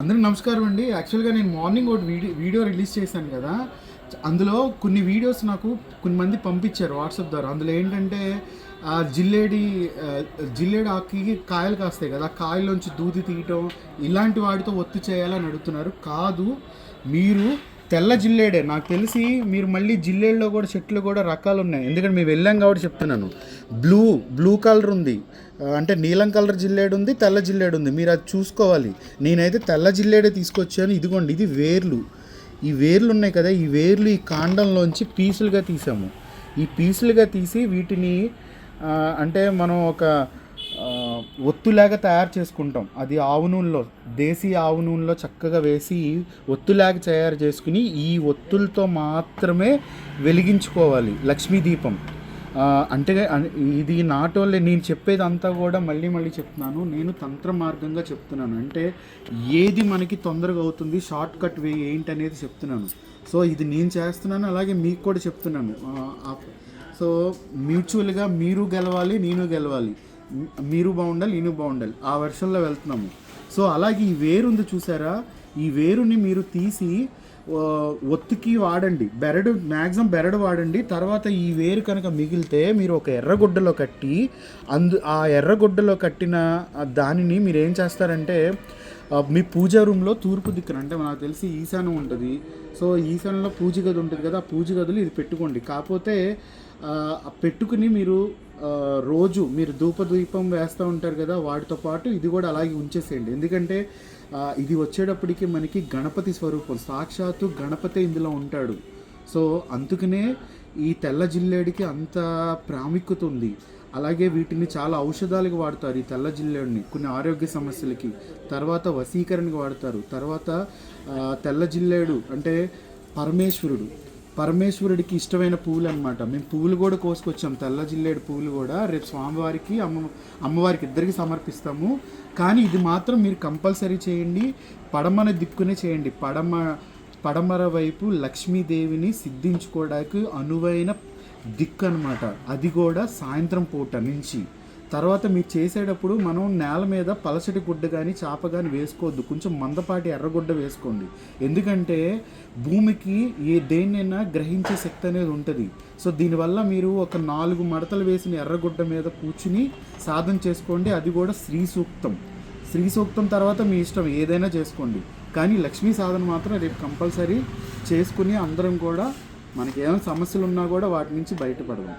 అందరికి నమస్కారం అండి. యాక్చువల్గా నేను మార్నింగ్ ఒకటి వీడియో వీడియో రిలీజ్ చేశాను కదా. అందులో కొన్ని వీడియోస్ నాకు కొన్ని మంది పంపించారు వాట్సాప్ ద్వారా. అందులో ఏంటంటే ఆ జిల్లేడి ఆ, జిల్లేడు ఆకి కాయలు కాస్తాయి కదా ఆ కాయలోంచి దూది తీయటం ఇలాంటి వాటితో ఒత్తి చేయాలని అడుగుతున్నారు. కాదు మీరు తెల్ల జిల్లేడే. నాకు తెలిసి మీరు మళ్ళీ జిల్లేడులో కూడా చెట్లు కూడా రకాలు ఉన్నాయి ఎందుకంటే మేము వెళ్ళాం కాబట్టి చెప్తున్నాను. బ్లూ బ్లూ కలర్ ఉంది. అంటే నీలం కలర్ జిల్లేడు ఉంది తెల్ల జిల్లేడు ఉంది. మీరు అది చూసుకోవాలి. నేనైతే తెల్ల జిల్లేడే తీసుకొచ్చాను. ఇదిగోండి ఇది వేర్లు. ఈ వేర్లు ఉన్నాయి కదా ఈ వేర్లు ఈ కాండంలోంచి పీసులుగా తీసాము. ఈ పీసులుగా తీసి వీటిని అంటే మనం ఒక ఒత్తులాగా తయారు చేసుకుంటాం. అది ఆవు నూనెలో దేశీ ఆవు నూనెలో చక్కగా వేసి ఒత్తులాగా తయారు చేసుకుని ఈ ఒత్తులతో మాత్రమే వెలిగించుకోవాలి లక్ష్మీ దీపం. అంటే ఇది నాటోళ్ళే నేను చెప్పేది అంతా కూడా మళ్ళీ మళ్ళీ చెప్తున్నాను. నేను తంత్ర మార్గంగా చెప్తున్నాను. అంటే ఏది మనకి తొందరగా అవుతుంది షార్ట్ కట్ వే ఏంటి అనేది చెప్తున్నాను. సో ఇది నేను చేస్తున్నాను అలాగే మీకు కూడా చెప్తున్నాను. సో మ్యూచువల్గా మీరు గెలవాలి నేను గెలవాలి. మీరు బాగుండాలి నేను బాగుండాలి. ఆ వర్షంలో వెళ్తున్నాము. సో అలాగే ఈ వేరు ఉంది చూసారా? ఈ వేరుని మీరు తీసి ఒత్తికి వాడండి. బెరడు మ్యాక్సిమం బెరడు వాడండి. తర్వాత ఈ వేరు కనుక మిగిలితే మీరు ఒక ఎర్రగుడ్డలో కట్టి అందు ఆ ఎర్రగుడ్డలో కట్టిన దానిని మీరు ఏం చేస్తారంటే మీ పూజా రూమ్లో తూర్పు దిక్కున అంటే నాకు తెలిసి ఈశాన్యం ఉంటుంది. సో ఈశాన్యంలో పూజ గది ఉంటుంది కదా ఆ పూజ గదులు ఇది పెట్టుకోండి. కాకపోతే పెట్టుకుని మీరు రోజు మీరు ధూప దీపం వేస్తూ ఉంటారు కదా వాటితో పాటు ఇది కూడా అలాగే ఉంచేసేయండి. ఎందుకంటే ఇది వచ్చేటప్పటికి మనకి గణపతి స్వరూపం సాక్షాత్తు గణపతి ఇందులో ఉంటాడు. సో అందుకనే ఈ తెల్ల జిల్లేడికి అంత ప్రాముఖ్యత ఉంది. అలాగే వీటిని చాలా ఔషధాలకు వాడతారు ఈ తెల్ల జిల్లేడిని కొన్ని ఆరోగ్య సమస్యలకి. తర్వాత వశీకరణకి వాడతారు. తర్వాత తెల్ల జిల్లేడు అంటే పరమేశ్వరుడు. పరమేశ్వరుడికి ఇష్టమైన పువ్వులు అనమాట మేము పువ్వులు కూడా కోసుకొచ్చాం. తెల్ల జిల్లేడు పువ్వులు కూడా రేపు స్వామివారికి అమ్మ అమ్మవారికి ఇద్దరికి సమర్పిస్తాము. కానీ ఇది మాత్రం మీరు కంపల్సరీ చేయండి. పడమన దిక్కునే చేయండి. పడమ పడమర వైపు లక్ష్మీదేవిని సిద్ధించుకోవడానికి అనువైన దిక్కు అనమాట అది కూడా సాయంత్రం పూట నుంచి. తర్వాత మీరు చేసేటప్పుడు మనం నేల మీద పలసటి గుడ్డ కానీ చాప కానీ వేసుకోవద్దు. కొంచెం మందపాటి ఎర్రగుడ్డ వేసుకోండి. ఎందుకంటే భూమికి ఏ దేన్నైనా గ్రహించే శక్తి అనేది ఉంటుంది. సో దీనివల్ల మీరు ఒక నాలుగు మడతలు వేసిన ఎర్రగుడ్డ మీద కూర్చుని సాధన చేసుకోండి. అది కూడా శ్రీ సూక్తం. శ్రీ సూక్తం తర్వాత మీ ఇష్టం ఏదైనా చేసుకోండి. కానీ లక్ష్మీ సాధన మాత్రం రేపు కంపల్సరీ చేసుకుని అందరం కూడా మనకి ఏమైనా సమస్యలు ఉన్నా కూడా వాటి నుంచి బయటపడదాం.